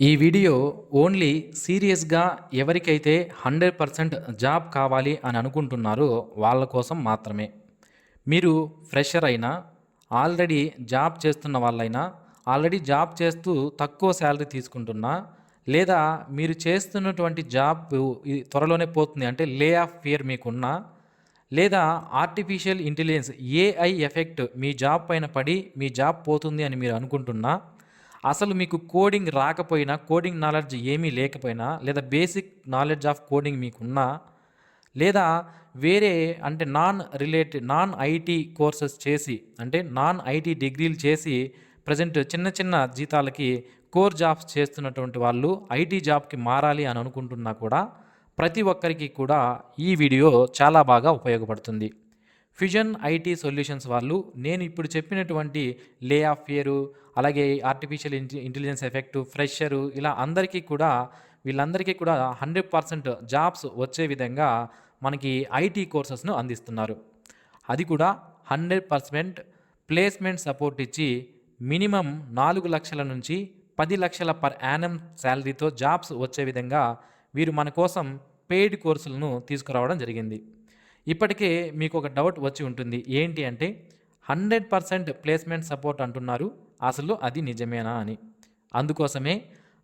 ఈ video only సీరియస్గా ఎవరికైతే హండ్రెడ్ పర్సెంట్ జాబ్ కావాలి అని అనుకుంటున్నారో వాళ్ళ కోసం మాత్రమే. మీరు ఫ్రెషర్ అయినా ఆల్రెడీ జాబ్ చేస్తున్న వాళ్ళైనా ఆల్రెడీ జాబ్ చేస్తూ తక్కువ శాలరీ తీసుకుంటున్నా లేదా మీరు చేస్తున్నటువంటి జాబ్ త్వరలోనే పోతుంది అంటే లే ఆఫ్ ఫియర్ మీకున్నా లేదా ఆర్టిఫిషియల్ ఇంటెలిజెన్స్ ఏఐ ఎఫెక్ట్ మీ జాబ్ పైన పడి మీ జాబ్ పోతుంది అని మీరు అనుకుంటున్నా అసలు మీకు కోడింగ్ రాకపోయినా కోడింగ్ నాలెడ్జ్ ఏమీ లేకపోయినా లేదా బేసిక్ నాలెడ్జ్ ఆఫ్ కోడింగ్ మీకున్నా లేదా వేరే అంటే non related non IT courses చేసి అంటే నాన్ ఐటీ డిగ్రీలు చేసి ప్రజెంట్ చిన్న చిన్న జీతాలకి కోర్ జాబ్స్ చేస్తున్నటువంటి వాళ్ళు ఐటీ జాబ్కి మారాలి అని అనుకుంటున్నా కూడా ప్రతి ఒక్కరికి కూడా ఈ వీడియో చాలా బాగా ఉపయోగపడుతుంది. ఫిజన్ ఐటీ సొల్యూషన్స్ వాళ్ళు నేను ఇప్పుడు చెప్పినటువంటి లే ఆఫ్ ఇయరు అలాగే ఆర్టిఫిషియల్ ఇంటెలిజెన్స్ ఎఫెక్టు ఫ్రెషరు ఇలా అందరికీ కూడా వీళ్ళందరికీ కూడా హండ్రెడ్ పర్సెంట్ జాబ్స్ వచ్చే విధంగా మనకి ఐటీ కోర్సెస్ను అందిస్తున్నారు. అది కూడా హండ్రెడ్ పర్సెంట్ ప్లేస్మెంట్ సపోర్ట్ ఇచ్చి మినిమం నాలుగు లక్షల నుంచి పది లక్షల పర్ యానం శాలరీతో జాబ్స్ వచ్చే విధంగా వీరు మన కోసం పెయిడ్ కోర్సులను తీసుకురావడం జరిగింది. ఇప్పటికే మీకు ఒక డౌట్ వచ్చి ఉంటుంది. ఏంటి అంటే హండ్రెడ్ పర్సెంట్ ప్లేస్మెంట్ సపోర్ట్ అంటున్నారు. అసలు అది నిజమేనా అని. అందుకోసమే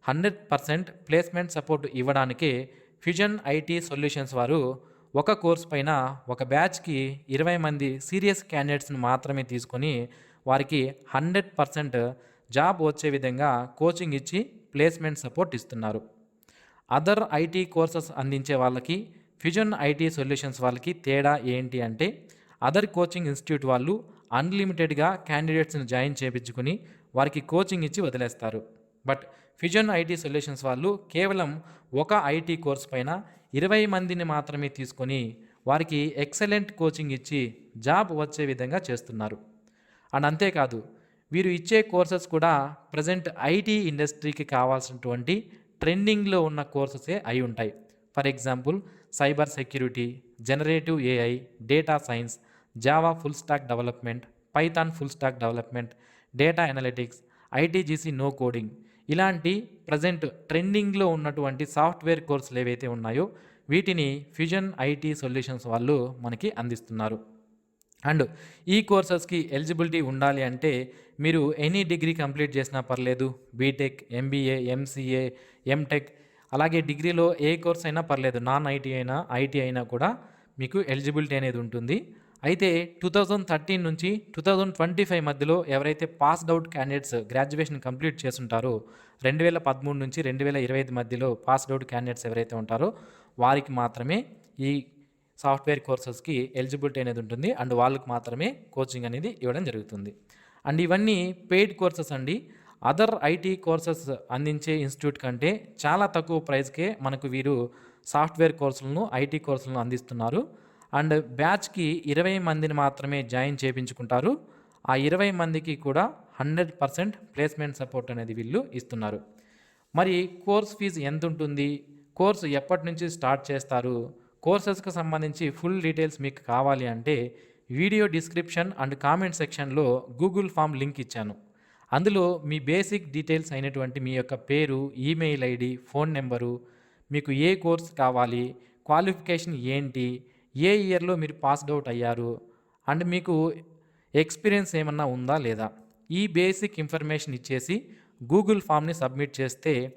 హండ్రెడ్ పర్సెంట్ ప్లేస్మెంట్ సపోర్ట్ ఇవ్వడానికే ఫ్యూజన్ ఐటీ సొల్యూషన్స్ వారు ఒక కోర్స్ పైన ఒక బ్యాచ్కి ఇరవై మంది సీరియస్ క్యాండిడేట్స్ని మాత్రమే తీసుకొని వారికి హండ్రెడ్ పర్సెంట్ జాబ్ వచ్చే విధంగా కోచింగ్ ఇచ్చి ప్లేస్మెంట్ సపోర్ట్ ఇస్తున్నారు. అదర్ ఐటీ కోర్సెస్ అందించే వాళ్ళకి ఫ్యూజన్ ఐటీ సొల్యూషన్స్ వాళ్ళకి తేడా ఏంటి అంటే అదర్ కోచింగ్ ఇన్స్టిట్యూట్ వాళ్ళు అన్లిమిటెడ్గా క్యాండిడేట్స్ని జాయిన్ చేయించుకుని వారికి కోచింగ్ ఇచ్చి వదిలేస్తారు. బట్ ఫ్యూజన్ ఐటీ సొల్యూషన్స్ వాళ్ళు కేవలం ఒక ఐటీ కోర్స్ పైన ఇరవై మందిని మాత్రమే తీసుకొని వారికి ఎక్సలెంట్ కోచింగ్ ఇచ్చి జాబ్ వచ్చే విధంగా చేస్తున్నారు. అండ్ అంతేకాదు వీరు ఇచ్చే కోర్సెస్ కూడా ప్రజెంట్ ఐటీ ఇండస్ట్రీకి కావాల్సినటువంటి ట్రెండింగ్లో ఉన్న కోర్సెసే అయి ఉంటాయి. For example cyber security generative AI data science Java full stack development Python full stack development data analytics ITGC no coding ఇలాంటి ప్రజెంట్ ట్రెండింగ్లో ఉన్నటువంటి సాఫ్ట్వేర్ కోర్సులు ఏవైతే ఉన్నాయో వీటిని ఫ్యూజన్ ఐటీ సొల్యూషన్స్ వాళ్ళు మనకి అందిస్తున్నారు. అండ్ ఈ కోర్సెస్కి ఎలిజిబిలిటీ ఉండాలి అంటే మీరు ఎనీ డిగ్రీ కంప్లీట్ చేసినా పర్లేదు బీటెక్ ఎంబీఏ ఎంసీఏ ఎంటెక్ అలాగే డిగ్రీలో ఏ కోర్స్ అయినా పర్లేదు నాన్ ఐటీ అయినా ఐటీ అయినా కూడా మీకు ఎలిజిబిలిటీ అనేది ఉంటుంది. అయితే టూ థౌజండ్ థర్టీన్ నుంచి టూ థౌజండ్ ట్వంటీ ఫైవ్ మధ్యలో ఎవరైతే passed out candidates graduation complete చేస్తుంటారో రెండు వేల పదమూడు నుంచి రెండు వేల ఇరవై ఐదు మధ్యలో పాస్డ్ అవుట్ క్యాండిడేట్స్ ఎవరైతే ఉంటారో వారికి మాత్రమే ఈ సాఫ్ట్వేర్ కోర్సెస్కి ఎలిజిబిలిటీ అనేది ఉంటుంది. అండ్ వాళ్ళకి మాత్రమే కోచింగ్ అనేది ఇవ్వడం జరుగుతుంది. అండ్ ఇవన్నీ పెయిడ్ కోర్సెస్ అండి. అదర్ ఐటీ కోర్సెస్ అందించే ఇన్స్టిట్యూట్ కంటే చాలా తక్కువ ప్రైస్కే మనకు వీరు సాఫ్ట్వేర్ కోర్సులను ఐటీ కోర్సులను అందిస్తున్నారు. అండ్ బ్యాచ్కి ఇరవై మందిని మాత్రమే జాయిన్ చేయించుకుంటారు ఆ ఇరవై మందికి కూడా హండ్రెడ్ పర్సెంట్ ప్లేస్మెంట్ సపోర్ట్ అనేది వీళ్ళు ఇస్తున్నారు. మరి కోర్స్ ఫీజు ఎంత ఉంటుంది కోర్సు ఎప్పటి నుంచి స్టార్ట్ చేస్తారు? కోర్సెస్కి సంబంధించి ఫుల్ డీటెయిల్స్ మీకు కావాలి అంటే వీడియో డిస్క్రిప్షన్ అండ్ కామెంట్ సెక్షన్లో గూగుల్ ఫామ్ లింక్ ఇచ్చాను. అందులో మీ బేసిక్ డీటెయిల్స్ అయినటువంటి మీ యొక్క పేరు ఈమెయిల్ ఐడి ఫోన్ నెంబరు మీకు ఏ కోర్స్ కావాలి క్వాలిఫికేషన్ ఏంటి ఏ ఇయర్లో మీరు పాస్డ్ అవుట్ అయ్యారు అండ్ మీకు ఎక్స్పీరియన్స్ ఏమన్నా ఉందా లేదా? ఈ బేసిక్ ఇన్ఫర్మేషన్ ఇచ్చేసి గూగుల్ ఫామ్ని సబ్మిట్ చేస్తే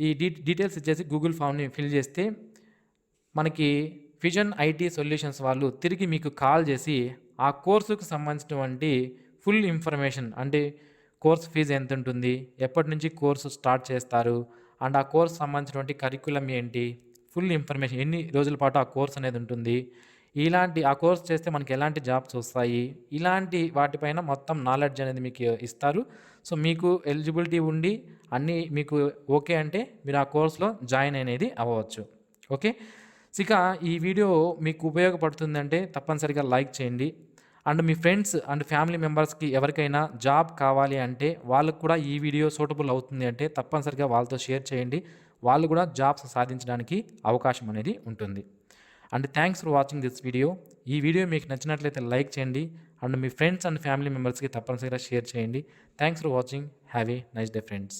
ఈ డీ డీటెయిల్స్ ఇచ్చేసి గూగుల్ ఫామ్ని ఫిల్ చేస్తే మనకి ఫిజన్ ఐటీ సొల్యూషన్స్ వాళ్ళు తిరిగి మీకు కాల్ చేసి ఆ కోర్సుకు సంబంధించినటువంటి ఫుల్ ఇన్ఫర్మేషన్ అంటే కోర్స్ ఫీజు ఎంత ఉంటుంది ఎప్పటి నుంచి కోర్సు స్టార్ట్ చేస్తారు? అండ్ ఆ కోర్స్ సంబంధించినటువంటి కరికులం ఏంటి? ఫుల్ ఇన్ఫర్మేషన్ ఎన్ని రోజుల పాటు ఆ కోర్స్ అనేది ఉంటుంది? ఇలాంటి ఆ కోర్స్ చేస్తే మనకి ఎలాంటి జాబ్స్ వస్తాయి? ఇలాంటి వాటిపైన మొత్తం నాలెడ్జ్ అనేది మీకు ఇస్తారు. సో మీకు ఎలిజిబిలిటీ ఉండి అన్నీ మీకు ఓకే అంటే మీరు ఆ కోర్స్లో జాయిన్ అనేది అవ్వచ్చు. ఓకే? ఇక ఈ వీడియో మీకు ఉపయోగపడుతుందంటే తప్పనిసరిగా లైక్ చేయండి. అండ్ మీ ఫ్రెండ్స్ అండ్ ఫ్యామిలీ మెంబర్స్కి ఎవరికైనా జాబ్ కావాలి అంటే వాళ్ళకు కూడా ఈ వీడియో సూటబుల్ అవుతుంది అంటే తప్పనిసరిగా వాళ్ళతో షేర్ చేయండి. వాళ్ళు కూడా జాబ్స్ సాధించడానికి అవకాశం అనేది ఉంటుంది. And thanks for watching this video. ఈ వీడియో మీకు నచ్చినట్లయితే లైక్ చేయండి. అండ్ మీ ఫ్రెండ్స్ అండ్ ఫ్యామిలీ మెంబర్స్కి తప్పనిసరిగా షేర్ చేయండి. Thanks for watching. Have a nice day friends.